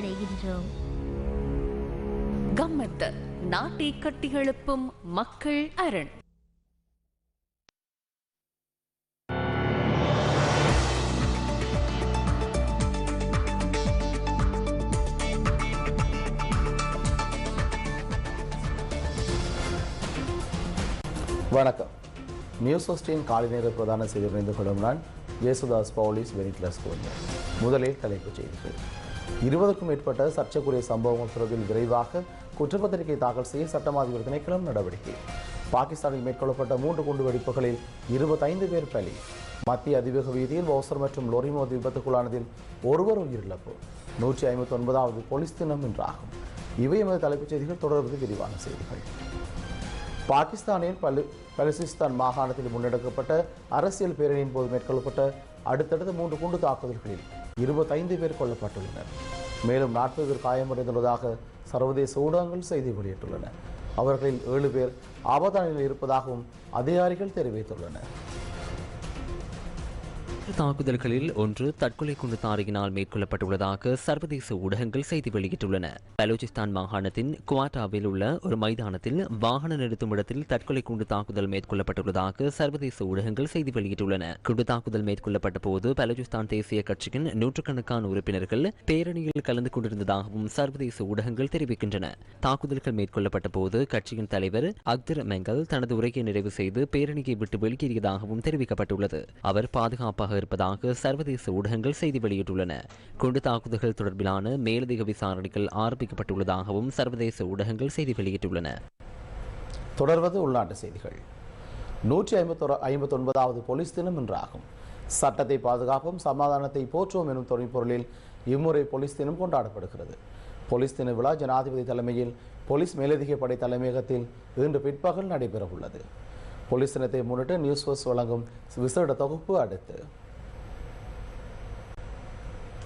நிறைவடைகின்றோம் கம்மத்த நாட்டை கட்டியெழுப்பும் மக்கள் அரண். வணக்கம். நியூஸ் ஹோஸ்டின் காலை நேர பிரதான செய்தி இணைந்து கொள்ளும் நான் இயேசுதாஸ் பவுலிஸ் வெனிக்லஸ் கோல்டர் முதலில் தலைப்புச் செய்திகள். இருபதுக்கும் மேற்பட்ட சர்ச்சைக்குரிய சம்பவங்கள் தொடர்பில் விரைவாக குற்றப்பத்திரிகை தாக்கல் செய்ய சட்டமாதிபர் திணைக்களம் நடவடிக்கை. பாகிஸ்தானில் மேற்கொள்ளப்பட்ட மூன்று குண்டு வெடிப்புகளில் இருபத்தைந்து பேர் பலி. மத்திய அதிவேக வீதியில் ஓசர் மற்றும் லொரி மோதி விபத்துக்குள்ளானதில் ஒருவர் உயிரிழப்பு. நூற்றி ஐம்பத்தி ஒன்பதாவது போலீஸ் தினம் என்றாகும் இவை எமது தலைப்புச் செய்திகள். தொடர்வது விரிவான செய்திகள். பாகிஸ்தானின் பலு பலுசிஸ்தான் மாகாணத்தில் முன்னெடுக்கப்பட்ட அரசியல் பேரணியின் போது மேற்கொள்ளப்பட்ட அடுத்தடுத்த மூன்று குண்டு தாக்குதல்களில் இருபத்தைந்து பேர் கொல்லப்பட்டுள்ளனர். மேலும் நாற்பது பேர் காயமடைந்துள்ளதாக சர்வதேச ஊடகங்கள் செய்தி வெளியிட்டுள்ளன. அவர்களில் ஏழு பேர் ஆபத்தான இருப்பதாகவும் அதிகாரிகள் தெரிவித்துள்ளனர். தாக்குதல்களில் ஒன்று தற்கொலை குண்டு தாரியினால் மேற்கொள்ளப்பட்டுள்ளதாக சர்வதேச ஊடகங்கள் செய்தி வெளியிட்டுள்ளன. பலூச்சிஸ்தான் மாகாணத்தின் குவாட்டாவில் உள்ள ஒரு மைதானத்தில் வாகன நிறுத்தும் இடத்தில் தற்கொலை குண்டு தாக்குதல் மேற்கொள்ளப்பட்டுள்ளதாக சர்வதேச ஊடகங்கள் செய்தி வெளியிட்டுள்ளன. குண்டு தாக்குதல் மேற்கொள்ளப்பட்ட போது பலூச்சிஸ்தான் தேசிய கட்சியின் நூற்றுக்கணக்கான உறுப்பினர்கள் பேரணியில் கலந்து கொண்டிருந்ததாகவும் சர்வதேச ஊடகங்கள் தெரிவிக்கின்றன. தாக்குதல்கள் மேற்கொள்ளப்பட்ட போது கட்சியின் தலைவர் அக்தர் மெங்கல் தனது உரையை நிறைவு செய்து பேரணியை விட்டு வெளியேறியதாகவும் தெரிவிக்கப்பட்டுள்ளது. அவர் பாதுகாப்பாக இருப்பதாக சர்வதேச ஊடகங்கள் செய்தி வெளியிட்டுள்ளன. குண்டு தாக்குதல்கள் தொடர்பிலான மேலதிக விசாரணைகள் ஆரம்பிக்கப்பட்டுள்ளதாகவும் சர்வதேச ஊடகங்கள் செய்தி வெளியிட்டுள்ளன. தொடர்வது உள்நாட்டு செய்திகள். நூற்றி ஐம்பத்தொரு ஐம்பத்தொன்பதாவது போலீஸ் தினம் இன்றாகும். சட்டத்தை பாதுகாப்போம் சமாதானத்தை போற்றுவோம் எனும் துணைப்பொருளில் இம்முறை போலீஸ் தினம் கொண்டாடப்படுகிறது. போலீஸ் தின விழா ஜனாதிபதி தலைமையில் போலீஸ் மேலதிக படை தலைமையகத்தில் இன்று பிற்பகல் நடைபெறவுள்ளது. போலீஸ் தினத்தை முன்னிட்டு நியூஸ் ஃபர்ஸ்ட் வழங்கும் விசேட தொகுப்பு அடுத்து.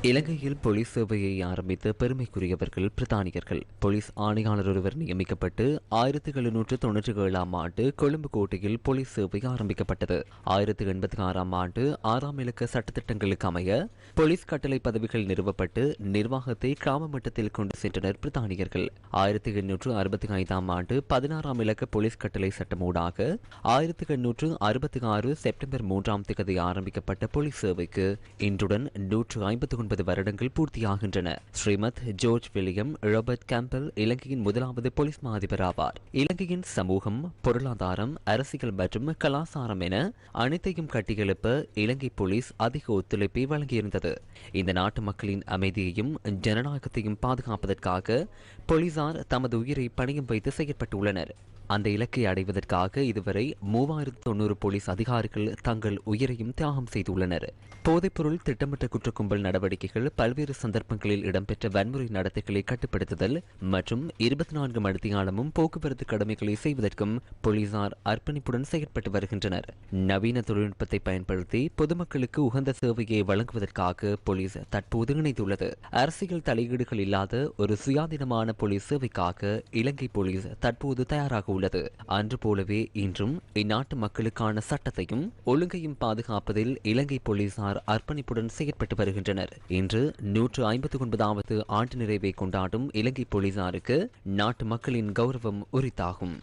இலங்கையில் போலீஸ் சேவையை ஆரம்பித்த பெருமைக்குரியவர்கள் பிரதானியர்கள் போலீஸ் ஆணையாளர் ஒருவர் நியமிக்கப்பட்டு ஆயிரத்தி எழுநூற்று தொன்னூற்றி ஏழாம் ஆண்டு கொழும்பு கோட்டையில் போலீஸ் சேவை ஆரம்பிக்கப்பட்டது. ஆயிரத்தி எண்பத்தி ஆறாம் ஆண்டு ஆறாம் இலக்க சட்டத்திட்டங்களுக்கு அமைய போலீஸ் கட்டளை பதவிகள் நிறுவப்பட்டு நிர்வாகத்தை கிராம மட்டத்தில் கொண்டு சென்றனர் பிரதானியர்கள் ஆயிரத்தி எண்ணூற்று அறுபத்தி ஐந்தாம் ஆண்டு பதினாறாம் இலக்க போலீஸ் கட்டளை சட்டமூடாக ஆயிரத்தி எண்ணூற்று அறுபத்தி ஆறு செப்டம்பர் மூன்றாம் திகதி ஆரம்பிக்கப்பட்ட போலீஸ் சேவைக்கு இன்றுடன் நூற்று ஐம்பத்தி ஒன்பது வருடங்கள் பூர்த்தியாகின்றன. Srimath George William Robert Campbell இலங்கையின் முதலாவது போலீஸ் மா அதிபர் ஆவார் இலங்கையின் சமூகம் பொருளாதாரம் அரசியல் மற்றும் கலாசாரம் என அனைத்தையும் கட்டியெழுப்ப இலங்கை போலீஸ் அதிக ஒத்துழைப்பை வழங்கியிருந்தது. இந்த நாட்டு மக்களின் அமைதியையும் ஜனநாயகத்தையும் பாதுகாப்பதற்காக போலீசார் தமது உயிரை பணியம் வைத்து செயற்பட்டுள்ளனர். அந்த இலக்கை அடைவதற்காக இதுவரை மூவாயிரத்து தொண்ணூறு போலீஸ் அதிகாரிகள் தங்கள் உயிரையும் தியாகம் செய்துள்ளனர். போதைப்பொருள் திட்டமிட்ட குற்றக்கும்பல் நடவடிக்கைகள் பல்வேறு சந்தர்ப்பங்களில் இடம்பெற்ற வன்முறை நடத்தைகளை கட்டுப்படுத்துதல் மற்றும் இருபத்தி நான்கு மணித்தியாலமும் போக்குவரத்து கடமைகளை செய்வதற்கும் போலீசார் அர்ப்பணிப்புடன் செயற்பட்டு வருகின்றனர். நவீன தொழில்நுட்பத்தை பயன்படுத்தி பொதுமக்களுக்கு உகந்த சேவையை வழங்குவதற்காக போலீஸ் தற்போது இணைந்துள்ளது. அரசியல் தலையீடுகள் இல்லாத ஒரு சுயாதீனமான போலீஸ் சேவைக்காக இலங்கை போலீஸ் தற்போது தயாராக உள்ளது. அன்று போலவே இன்றும் இந்நாட்டு மக்களுக்கான சட்டத்தையும் ஒழுங்கையும் பாதுகாப்பதில் இலங்கை போலீசார் அர்ப்பணிப்புடன் செயற்பட்டு வருகின்றனர். இன்று நூற்று ஐம்பத்தி ஒன்பதாவது ஆண்டு நிறைவை கொண்டாடும் இலங்கை போலீசாருக்கு நாட்டு மக்களின் கௌரவம் உரித்தாகும்.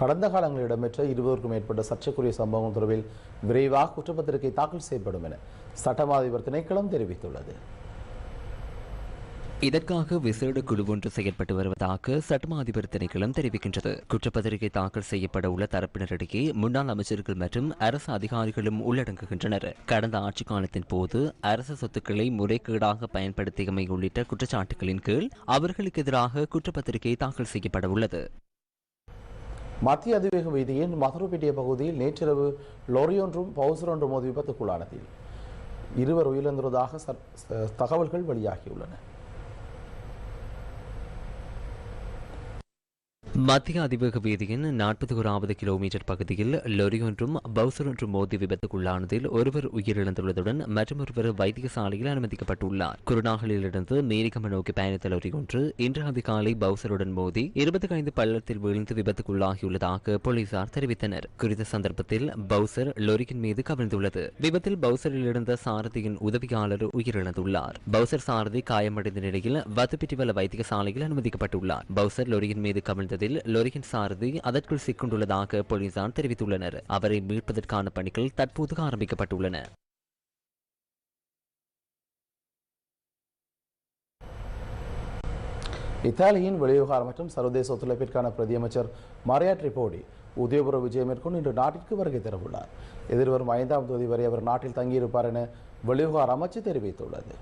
கடந்த காலங்களில் இடம்பெற்ற இருபதற்கும் மேற்பட்ட சர்ச்சைக்குரிய சம்பவங்கள் தொடர்பில் விரைவாக குற்றப்பத்திரிகை தாக்கல் செய்யப்படும் என சட்டமா அதிபர் திணைக்களம் தெரிவித்துள்ளது. இதற்காக விசேட குழு ஒன்று செயற்பட்டு வருவதாக சட்டமா அதிபர் திணைக்களம் தெரிவிக்கின்றது. குற்றப்பத்திரிகை தாக்கல் செய்யப்பட உள்ள தரப்பினரிடையே முன்னாள் அமைச்சர்கள் மற்றும் அரசு அதிகாரிகளும் உள்ளடங்குகின்றனர். கடந்த ஆட்சி காலத்தின் போது அரசு சொத்துக்களை முறைகேடாக பயன்படுத்தியமை உள்ளிட்ட குற்றச்சாட்டுகளின் கீழ் அவர்களுக்கு எதிராக குற்றப்பத்திரிகை தாக்கல் செய்யப்பட உள்ளது. மத்திய அதிவேக வீதியின் மதுரப்பேட்டிய பகுதியில் நேற்றிரவு லொரியொன்றும் பவுசர் ஒன்றும் மோதி விபத்துக்குள்ளானது இருவர் உயிரிழந்துள்ளதாக தகவல்கள் வெளியாகியுள்ளன. மத்திய அதிவேக வீதியின் நாற்பத்தி ஓராவது கிலோமீட்டர் பகுதியில் லொரி ஒன்றும் பவுசர் ஒன்றும் மோதி விபத்துக்குள்ளானதில் ஒருவர் உயிரிழந்துள்ளதுடன் மற்றொருவர் வைத்தியசாலையில் அனுமதிக்கப்பட்டுள்ளார். குருநாகலிலிருந்து மேரிகம நோக்கி பயணித்த லொரி ஒன்று இன்று அதிகாலை பவுசருடன் மோதி இருபத்தி ஐந்து பள்ளத்தில் விழுந்து விபத்துக்குள்ளாகியுள்ளதாக போலீசார் தெரிவித்தனர். குறித்த சந்தர்ப்பத்தில் பவுசர் லொரியின் மீது கவிழ்ந்துள்ளது. விபத்தில் பவுசரில் இருந்த சாரதியின் உதவியாளர் உயிரிழந்துள்ளார். பவுசர் சாரதி காயமடைந்த நிலையில் வத்துப்பிட்டிவல வைத்தியசாலையில் அனுமதிக்கப்பட்டுள்ளார். பவுசர் லொரியின் மீது கவிழ்ந்ததில் லொரியின் சாரதி அதற்குள் சிக்கொண்டுள்ளதாக போலீசார் தெரிவித்துள்ளனர். அவரை மீட்பதற்கான பணிகள் தற்போது ஆரம்பிக்கப்பட்டுள்ளன. இத்தாலியின் வெளிவிவகாரம் மற்றும் சர்வதேச ஒத்துழைப்பிற்கான பிரதியமைச்சர் மரியா ட்ரிபோடி உதயபுர விஜயம் மேற்கொண்டு இன்று நாட்டிற்கு வருகை தரவுள்ளார். எதிர்வரும் ஐந்தாம் தேதி வரை அவர் நாட்டில் தங்கியிருப்பார் என வெளிவிவகார அமைச்சு தெரிவித்துள்ளது.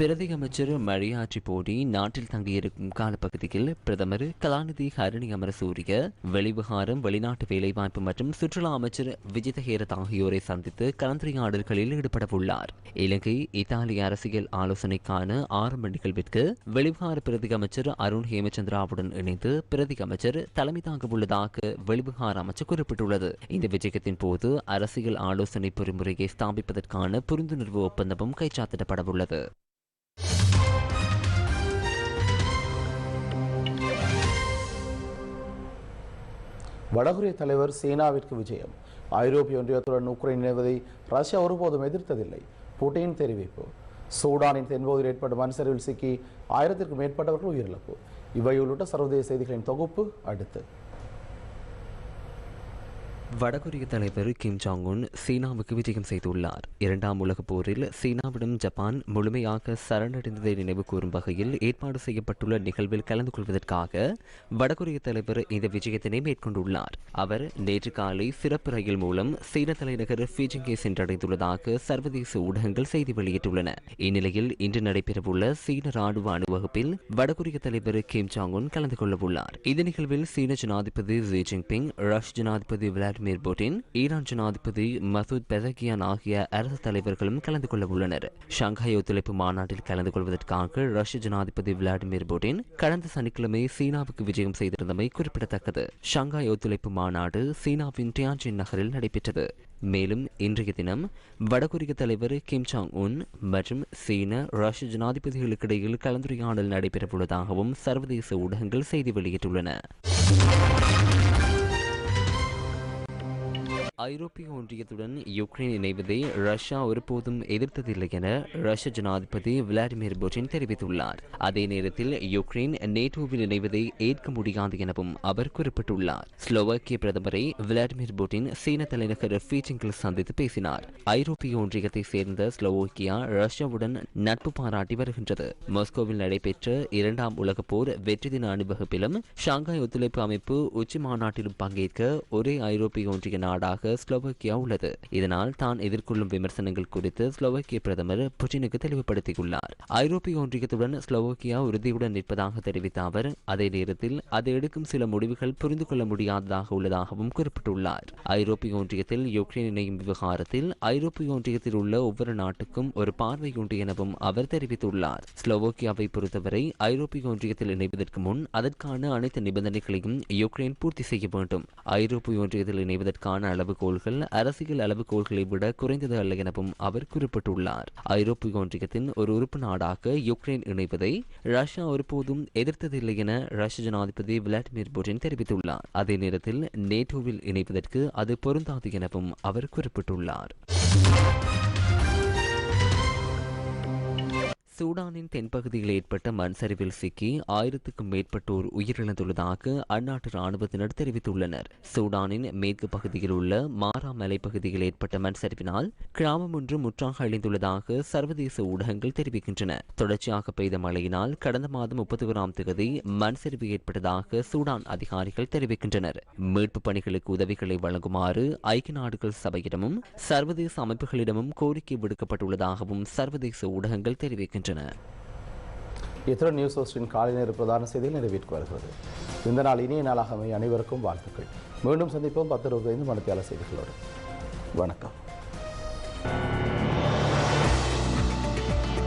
பிரதி அமைச்சர் மரியாற்றி போடி நாட்டில் தங்கியிருக்கும் காலப்பகுதியில் பிரதமர் கலாநிதி ஹரணி அமரசூரிய வெளிவிகாரம் வெளிநாட்டு வேலைவாய்ப்பு மற்றும் சுற்றுலா அமைச்சர் விஜித ஹேரத் ஆகியோரை சந்தித்து கலந்துரையாடல்களில் ஈடுபடவுள்ளார். இலங்கை இத்தாலி அரசியல் ஆலோசனைக்கான ஆரம்ப நிகழ்விற்கு வெளிவிகார பிரதி அமைச்சர் அருண் ஹேமச்சந்திராவுடன் இணைந்து பிரதி அமைச்சர் தலைமை தாங்க உள்ளதாக வெளிவிகார அமைச்சர் குறிப்பிட்டுள்ளது. இந்த விஜயத்தின் போது அரசியல் ஆலோசனை பொறிமுறையை ஸ்தாபிப்பதற்கான புரிந்துணர்வு ஒப்பந்தமும் கைச்சாத்திடப்படவுள்ளது. வடகொரிய தலைவர் சீனாவிற்கு விஜயம். ஐரோப்பிய ஒன்றியத்துடன் உக்ரைன் இணைவதை ரஷ்யா ஒருபோதும் எதிர்த்ததில்லை. புட்டின் தெரிவிப்பு. சூடானின் தென்பகுதியில் ஏற்பட்ட மண்சரிவில் சிக்கி ஆயிரத்திற்கும் மேற்பட்டவர்கள் உயிரிழப்பு. இவை உள்ளிட்ட சர்வதேச செய்திகளின் தொகுப்பு அடுத்து. வடகொரிய தலைவர் கிம் ஜாங் உன் சீனாவுக்கு விஜயம் செய்துள்ளார். இரண்டாம் உலகப் போரில் சீனாவிடம் ஜப்பான் முழுமையாக சரணடைந்ததை நினைவு கூறும் வகையில் ஏற்பாடு செய்யப்பட்டுள்ள நிகழ்வில் கலந்து கொள்வதற்காக வடகொரிய தலைவர் இந்த விஜயத்தினை மேற்கொண்டுள்ளார். அவர் நேற்று காலை சிறப்பு ரயில் மூலம் சீன தலைநகர் ஃபீஜிங்கை சென்றடைந்துள்ளதாக சர்வதேச ஊடகங்கள் செய்தி வெளியிட்டுள்ளன. இந்நிலையில் இன்று நடைபெறவுள்ள சீன ராணுவ அணிவகுப்பில் வடகொரிய தலைவர் கிம் ஜாங் உன் கலந்து கொள்ளவுள்ளார். இந்த நிகழ்வில் சீன ஜனாதிபதி ஜி ஜின்பிங் ரஷ் ஜனாதிபதி விளாடிமிர் விளாடிமிர் புட்டின் ஈரான் ஜனாதிபதி மசூத் பெசகியான் ஆகிய அரசு தலைவர்களும் கலந்து கொள்ள உள்ளனர். ஷாங்காய் ஒத்துழைப்பு மாநாட்டில் கலந்து கொள்வதற்காக ரஷ்ய ஜனாதிபதி விளாடிமிர் புட்டின் கடந்த சனிக்கிழமை சீனாவுக்கு விஜயம் செய்திருந்தமை குறிப்பிடத்தக்கது. ஷாங்காய் ஒத்துழைப்பு மாநாடு சீனாவின் டியான்ஜின் நகரில் நடைபெற்றது. மேலும் இன்றைய தினம் வடகொரிய தலைவர் கிம் சாங் உன் மற்றும் சீன ரஷ்ய ஜனாதிபதிகளுக்கிடையில் கலந்துரையாடல் நடைபெறவுள்ளதாகவும் சர்வதேச ஊடகங்கள் செய்தி வெளியிட்டுள்ளன. ஐரோப்பிய ஒன்றியத்துடன் யுக்ரைன் இணைவதை ரஷ்யா ஒருபோதும் எதிர்த்ததில்லை என ரஷ்ய ஜனாதிபதி விளாடிமிர் புட்டின் தெரிவித்துள்ளார். அதே நேரத்தில் யுக்ரைன் நேட்டோவில் இணைவதை ஏற்க முடியாது எனவும் அவர் குறிப்பிட்டுள்ளார். ஸ்லோவாக்கிய பிரதமரை விளாடிமிர் புட்டின் சீன தலைநகர் ஃபீச்சிங்கில் சந்தித்து பேசினார். ஐரோப்பிய ஒன்றியத்தை சேர்ந்த ஸ்லோவோக்கியா ரஷ்யாவுடன் நட்பு பாராட்டி வருகின்றது. மாஸ்கோவில் நடைபெற்ற இரண்டாம் உலகப் போர் வெற்றி தின அணிவகுப்பிலும் ஷாங்காய் ஒத்துழைப்பு அமைப்பு உச்சி மாநாட்டிலும் பங்கேற்க ஒரே ஐரோப்பிய ஒன்றிய நாடாக ஸ்லோவாக்கியா உள்ளது. இதனால் தான் எதிர்கொள்ளும் விமர்சனங்கள் குறித்து ஸ்லோவாக்கிய பிரதமர் புட்டினுக்கு தெளிவுபடுத்தியுள்ளார். ஐரோப்பிய ஒன்றியத்துடன் ஸ்லோவாக்கியா உறுதியுடன் நிற்பதாக தெரிவித்த அவர் அதே நேரத்தில் அது எடுக்கும் சில முடிவுகள் புரிந்து கொள்ள முடியாததாக உள்ளதாகவும் குறிப்பிட்டுள்ளார். ஐரோப்பிய ஒன்றியத்தில் யுக்ரைன் இணையும் விவகாரத்தில் ஐரோப்பிய ஒன்றியத்தில் உள்ள ஒவ்வொரு நாட்டுக்கும் ஒரு பார்வை உண்டு எனவும் அவர் தெரிவித்துள்ளார். ஸ்லோவோக்கியாவை பொறுத்தவரை ஐரோப்பிய ஒன்றியத்தில் இணைவதற்கு முன் அதற்கான அனைத்து நிபந்தனைகளையும் யுக்ரைன் பூர்த்தி செய்ய வேண்டும். ஐரோப்பிய ஒன்றியத்தில் இணைவதற்கான அளவு அளவுகோல்கள் அரசியல் அளவுகோல்களை விட குறைந்தது அல்ல எனவும் அவர் குறிப்பிட்டுள்ளார். ஐரோப்பிய ஒன்றியத்தின் ஒரு உறுப்பு நாடாக யுக்ரைன் இணைவதை ரஷ்யா ஒருபோதும் எதிர்த்ததில்லை என ரஷ்ய ஜனாதிபதி விளாடிமிர் புட்டின் தெரிவித்துள்ளார். அதே நேரத்தில் நேட்டோவில் இணைவதற்கு அது பொருந்தாது எனவும் அவர் குறிப்பிட்டுள்ளார். சூடானின் தென்பகுதியில் ஏற்பட்ட மண் சரிவில் சிக்கி ஆயிரத்துக்கும் மேற்பட்டோர் உயிரிழந்துள்ளதாக அந்நாட்டு ராணுவத்தினர் தெரிவித்துள்ளனர். சூடானின் மேற்கு பகுதியில் உள்ள மாரா மலைப்பகுதியில் ஏற்பட்ட மண் சரிவினால் கிராமம் ஒன்று முற்றாக அழிந்துள்ளதாக சர்வதேச ஊடகங்கள் தெரிவிக்கின்றன. தொடர்ச்சியாக பெய்த மழையினால் கடந்த மாதம் முப்பத்தி ஓராம் தேதி மண் சரிவு ஏற்பட்டதாக சூடான் அதிகாரிகள் தெரிவிக்கின்றனர். மீட்பு பணிகளுக்கு உதவிகளை வழங்குமாறு ஐக்கிய நாடுகள் சபையிடமும் சர்வதேச அமைப்புகளிடமும் கோரிக்கை விடுக்கப்பட்டுள்ளதாகவும் சர்வதேச ஊடகங்கள் தெரிவிக்கின்றன. இத்துடன் நியூஸ் ஹோஸ்டின் காலை நேர பிரதான செய்தியில் நிறைவேற்றி வருகிறது. இந்த நாள் இனிய நாளாக அமைய அனைவருக்கும் வாழ்த்துக்கள். மீண்டும் சந்திப்போம் பத்து இருபத்தைந்து மணித்தியால செய்திகளோடு வணக்கம்.